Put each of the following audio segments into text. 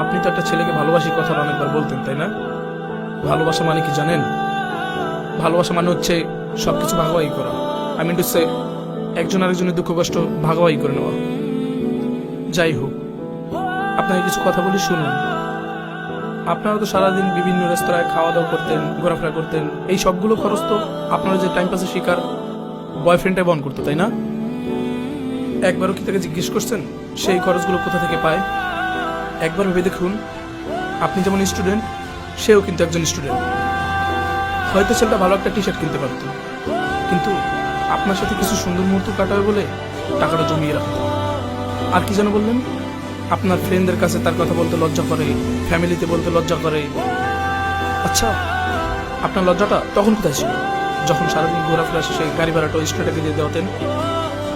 আপনি তো একটা ছেলেকে ভালোবাসি কথাটা অনেকবার বলতেন, তাই না? ভালোবাসা মানে কি জানেন? ভালোবাসা মানে হচ্ছে সবকিছু ভাগাভাগি করা। আই মিন টু সে একজন আরেকজনের দুঃখ কষ্ট ভাগাভাগি করে নেওয়া। যাই হোক, আপনাকে কিছু কথা বলি, শুনুন। আপনারা তো সারাদিন বিভিন্ন রেস্তোরাঁয় খাওয়া দাওয়া করতেন, ঘোরাফেরা করতেন, এই সবগুলো খরচ তো আপনারা যে টাইম পাসের শিকার বয়ফ্রেন্ডে বহন করতো, তাই না? একবারও কি তাকে জিজ্ঞেস করছেন? সেই খরচগুলো কোথা থেকে পায়? একবার ভেবে দেখুন, আপনি যেমন স্টুডেন্ট সেও কিন্তু একজন স্টুডেন্ট হয়তো ছেলেটা ভালো একটা টি শার্ট কিনতে পারতো। কিন্তু আপনার সাথে কিছু সুন্দর মুহূর্ত কাটাবে বলে টাকাটা জমিয়ে রাখত। আর কি যেন বললেন? আপনার ফ্রেন্ডদের কাছে তার কথা বলতে লজ্জা করে ফ্যামিলিতে বলতে লজ্জা করে। আচ্ছা আপনার লজ্জাটা তখন কোথায় ছিল? যখন সারাদিন ঘোরাফেরা শেষে গাড়ি ভাড়াটা ওই স্টুডেন্টকে দিয়ে দেওয়াতেন?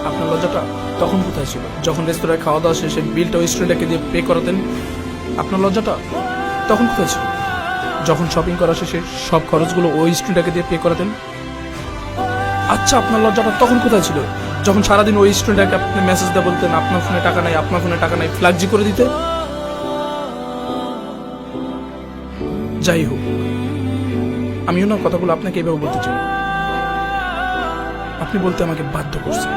আপনার লজ্জাটা তখন কোথায় ছিল? যখন রেস্তোরাঁয় খাওয়া দাওয়া শেষে বিলটা ওই স্টুডেন্টকে দিয়ে পে করাতেন, আপনার লজ্জাটা তখন কোথায় ছিল? যখন শপিং করা শেষে সব খরচগুলো ওই স্টুডেন্টকে দিয়ে পে করাতেন? আচ্ছা আপনার লজ্জাটা তখন কোথায় ছিল? যখন সারাদিন ওই স্টুডেন্টকে আপনি মেসেজ দিয়ে বলতেন, আপনার ফোনে টাকা নাই, আপনার ফোনে টাকা নাই ফ্ল্যাগজি করে দিতে? যাই হোক, আমিও না কথাগুলো আপনাকে এভাবে বলতে চাই। আপনি বলতে আমাকে বাধ্য করছেন।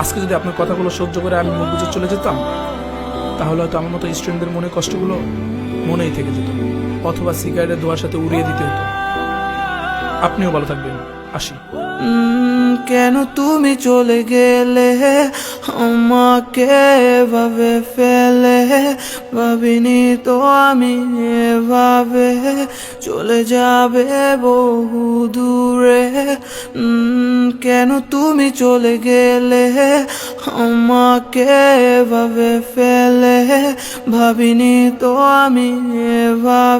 আজকে যদি আপনার কথাগুলো সহ্য করে আমি মুখ বুঝে চলে যেতাম, তাহলে হয়তো আমার মতো স্টুডেন্টদের মনে কষ্টগুলো মনেই থেকে যেত। অথবা সিগারেটের ধোয়ার সাথে উড়িয়ে দিতে হতো। আপনিও ভালো থাকবেন। আসি। কেন তুমি চলে গেলে? আমাকে এভাবে ফেলে। ভাবিনি তো আমি এভাবে। চলে যাবে বহু দূরে। চলে গেলে আমাকে এভাবে ফেলে। ভাবিনি তো আমি এভাবে